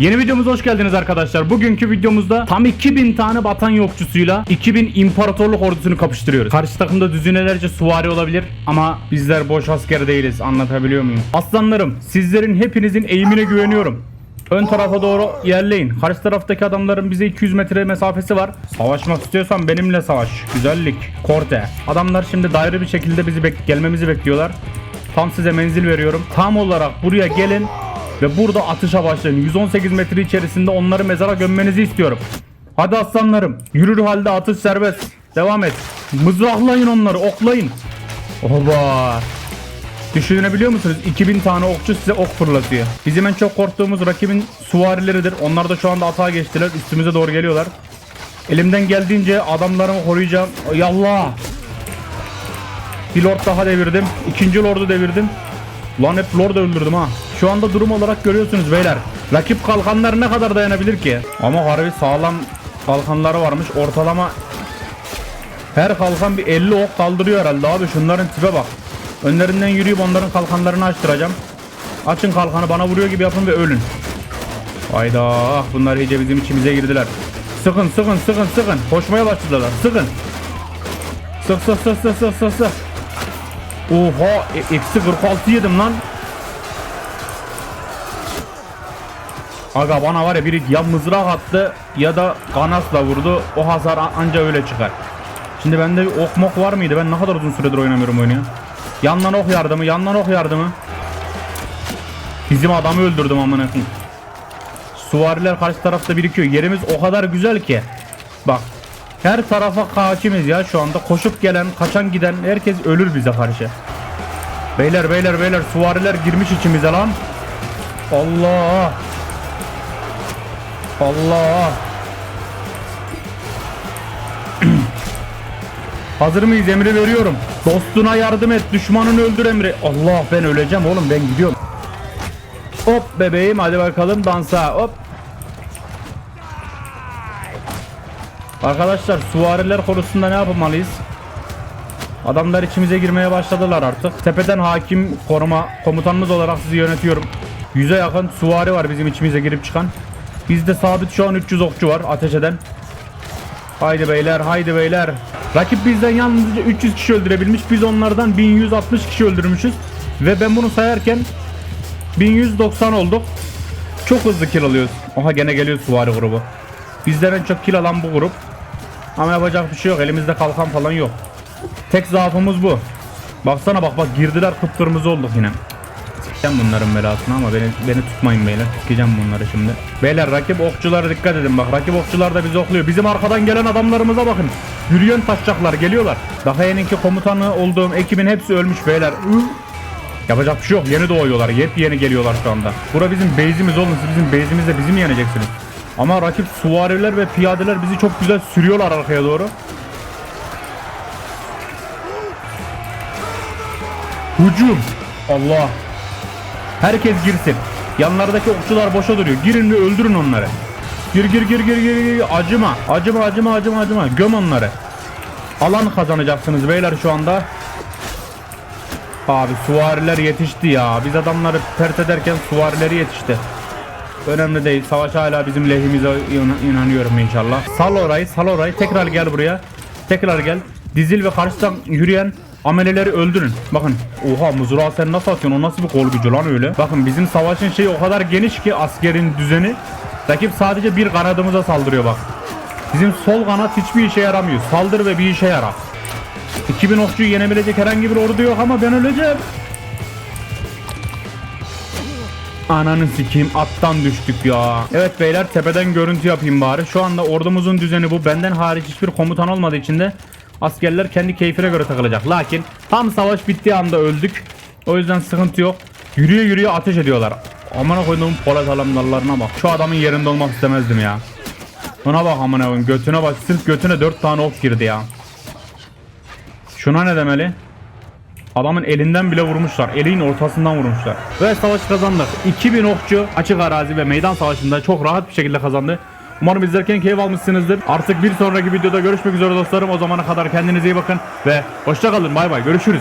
Yeni videomuza hoş geldiniz arkadaşlar. Bugünkü videomuzda tam 2000 tane batan yokçusuyla 2000 imparatorluk ordusunu kapıştırıyoruz. Karşı takımda düzinelerce suvari olabilir ama bizler boş asker değiliz. Anlatabiliyor muyum? Aslanlarım sizlerin hepinizin eğimine güveniyorum. Ön tarafa doğru yerleyin. Karşı taraftaki adamların bize 200 metre mesafesi var. Savaşmak istiyorsan benimle savaş. Güzellik. Korte. Adamlar şimdi daire bir şekilde bizi bek gelmemizi bekliyorlar. Tam size menzil veriyorum. Tam olarak buraya gelin ve burada atışa başlayın. 118 metre içerisinde onları mezara gömmenizi istiyorum. Hadi aslanlarım. Yürür halde atış serbest. Devam et. Mızraklayın onları, oklayın. Oba. Düşünebiliyor musunuz? 2000 tane okçu size ok fırlatıyor. Bizim en çok korktuğumuz rakibin suvarileridir. Onlar da şu anda atağa geçtiler. Üstümüze doğru geliyorlar. Elimden geldiğince adamlarımı koruyacağım. Yallah. Bir lord daha devirdim. İkinci lordu devirdim. Lan hep lord öldürdüm ha. Şu anda durum olarak görüyorsunuz beyler. Rakip kalkanlar ne kadar dayanabilir ki? Ama harbi sağlam kalkanları varmış. Ortalama her kalkan bir 50 ok kaldırıyor herhalde abi. Şunların tipe bak. Önlerinden yürüyüp onların kalkanlarını açtıracağım. Açın kalkanı bana vuruyor gibi yapın ve ölün. Hayda ah bunlar iyice bizim içimize girdiler. Sıkın sıkın sıkın sıkın. Koşmaya başladılar. Sıkın. Sık sık sık sık sık sık sık. Oha e- eksi 46 yedim lan. Aga bana var ya biri ya mızrak attı ya da kanasla vurdu. O hasar anca öyle çıkar. Şimdi bende bir ok mok var mıydı? Ben ne kadar uzun süredir oynamıyorum oyunu. Yandan ok yardımı, yandan ok yardımı. Bizim adamı öldürdüm amına koyayım. Suvariler karşı tarafta birikiyor. Yerimiz o kadar güzel ki. Bak. Her tarafa hakimiz ya şu anda. Koşup gelen, kaçan giden herkes ölür bize karşı. Beyler beyler beyler suvariler girmiş içimize lan. Allah. Allah. Hazır mıyız emri veriyorum. Dostuna yardım et, düşmanını öldür emri. Allah ben öleceğim oğlum ben gidiyorum. Hop bebeğim hadi bakalım dansa hop. Arkadaşlar suvariler konusunda ne yapmalıyız? Adamlar içimize girmeye başladılar artık. Tepeden hakim koruma komutanımız olarak sizi yönetiyorum. Yüze yakın suvari var bizim içimize girip çıkan. Bizde sabit şu an 300 okçu var ateş eden. Haydi beyler haydi beyler. Rakip bizden yalnızca 300 kişi öldürebilmiş. Biz onlardan 1160 kişi öldürmüşüz. Ve ben bunu sayarken 1190 olduk. Çok hızlı kill alıyoruz. Oha gene geliyor suvari grubu. Bizden en çok kill alan bu grup. Ama yapacak bir şey yok. Elimizde kalkan falan yok. Tek zaafımız bu. Baksana bak bak girdiler kıpkırmızı olduk yine. Sikeceğim bunların belasını ama beni, beni tutmayın beyler. Sikeceğim bunları şimdi. Beyler rakip okçulara dikkat edin bak. Rakip okçular da bizi okluyor. Bizim arkadan gelen adamlarımıza bakın. Yürüyen taşacaklar geliyorlar. Daha yeninki komutanı olduğum ekibin hepsi ölmüş beyler. Yapacak bir şey yok. Yeni doğuyorlar. Yepyeni geliyorlar şu anda. Bura bizim base'imiz oğlum. Siz bizim base'imizde bizi mi yeneceksiniz? Ama rakip suvariler ve piyadeler bizi çok güzel sürüyorlar arkaya doğru. Hücum. Allah. Herkes girsin. Yanlardaki okçular boşa duruyor. Girin ve öldürün onları. Gir gir gir gir gir gir. Acıma. Acıma acıma acıma acıma. Göm onları. Alan kazanacaksınız beyler şu anda. Abi suvariler yetişti ya. Biz adamları pert ederken suvarileri yetişti. Önemli değil. Savaş hala bizim lehimize inan- inanıyorum inşallah. Sal orayı, sal orayı. Tekrar gel buraya. Tekrar gel. Dizil ve karşıdan yürüyen ameleleri öldürün. Bakın. Oha mızrağı sen nasıl atıyorsun? O nasıl bir kol gücü lan öyle? Bakın bizim savaşın şeyi o kadar geniş ki askerin düzeni. Rakip sadece bir kanadımıza saldırıyor bak. Bizim sol kanat hiçbir işe yaramıyor. Saldır ve bir işe yarar. 2000 okçuyu yenebilecek herhangi bir ordu yok ama ben öleceğim. Ananı sikeyim attan düştük ya. Evet beyler tepeden görüntü yapayım bari. Şu anda ordumuzun düzeni bu. Benden hariç hiçbir komutan olmadığı için de askerler kendi keyfine göre takılacak. Lakin tam savaş bittiği anda öldük. O yüzden sıkıntı yok. Yürüye yürüye ateş ediyorlar. Amına koyduğum polat alanlarına bak. Şu adamın yerinde olmak istemezdim ya. Ona bak amına koyayım götüne bak. Sırf götüne 4 tane ok girdi ya. Şuna ne demeli? Adamın elinden bile vurmuşlar. Elin ortasından vurmuşlar. Ve savaş kazandık. 2000 okçu açık arazi ve meydan savaşında çok rahat bir şekilde kazandı. Umarım izlerken keyif almışsınızdır. Artık bir sonraki videoda görüşmek üzere dostlarım. O zamana kadar kendinize iyi bakın ve hoşça kalın. Bay bay. Görüşürüz.